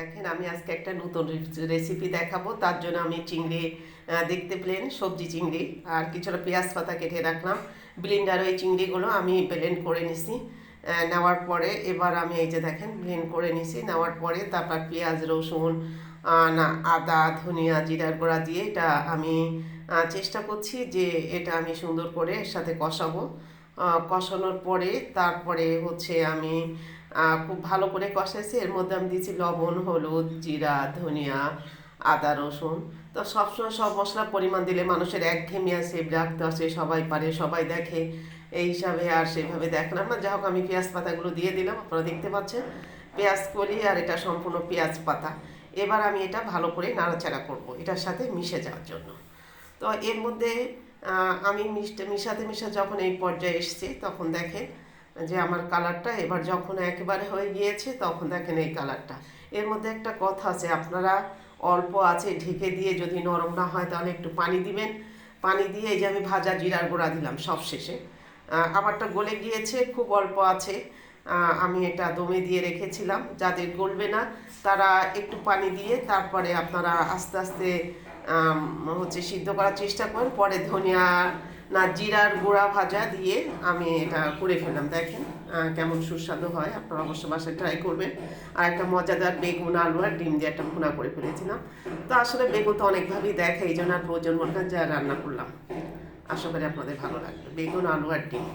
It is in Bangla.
দেখেন, আমি আজকে একটা নতুন রেসিপি দেখাবো। তার জন্য আমি চিংড়ি দেখতে পেলেন সবজি চিংড়ি আর কিছুটা পেঁয়াজ পাতা কেটে রাখলাম। ব্লিন্ডার ওই চিংড়িগুলো আমি ব্লেন্ড করে নিছি নেওয়ার পরে এবার আমি এই যে দেখেন ব্লেন্ড করে নিছি। নেওয়ার পরে তারপর পেঁয়াজ, রসুন না, আদা, ধনিয়া, জিরার গুঁড়া দিয়ে এটা আমি চেষ্টা করছি যে এটা আমি সুন্দর করে এর সাথে কষাবো। কষানোর পরে তারপরে হচ্ছে আমি খুব ভালো করে কষাইছি। এর মধ্যে আমি দিয়েছি লবণ, হলুদ, জিরা, ধনিয়া, আদা, রসুন। তো সবসময় সব মশলার পরিমাণ দিলে মানুষের একঘেয়েমি আছে রাখতে আসে সবাই পারে, সবাই দেখে। এই হিসাবে আর সেভাবে দেখলাম না। যা হোক, আমি পেঁয়াজ পাতাগুলো দিয়ে দিলাম, আপনারা দেখতে পাচ্ছেন। পেঁয়াজ কলি আর এটা সম্পূর্ণ পেঁয়াজ পাতা। এবার আমি এটা ভালো করে নাড়াচাড়া করব, এটার সাথে মিশে যাওয়ার জন্য। তো এর মধ্যে আমি মিশতে মিশা যখন এই পর্যায়ে এসছে, তখন দেখেন যে আমার কালারটা এবার যখন একেবারে হয়ে গিয়েছে, তখন দেখেন এই কালারটা। এর মধ্যে একটা কথা আছে, আপনারা অল্প আছে, ঢেকে দিয়ে যদি নরম না হয় তাহলে একটু পানি দিবেন। পানি দিয়ে এই যে আমি ভাজা জিরার গুঁড়া দিলাম সব শেষে আমারটা গলে গিয়েছে, খুব অল্প আছে। আমি এটা দমে দিয়ে রেখেছিলাম, যাদের গলবে না তারা একটু পানি দিয়ে তারপরে আপনারা আস্তে আস্তে হচ্ছে সিদ্ধ করার চেষ্টা করেন, পরে ধনিয়া না, জিরার গুঁড়া ভাজা দিয়ে আমি এটা করে ফেললাম। দেখেন কেমন সুস্বাদু হয়। আপনারা অবশ্য বাসায় ট্রাই করবেন। আর একটা মজাদার বেগুন, আলু আর ডিম দিয়ে একটা ভুনা করে ফেলেছিলাম। তো আসলে বেগুন তো অনেকভাবেই দেখে, এই জন্য আর প্রয়োজন মনে যা রান্না করলাম। আশা করি আপনাদের ভালো লাগবে। বেগুন, আলু আর ডিম।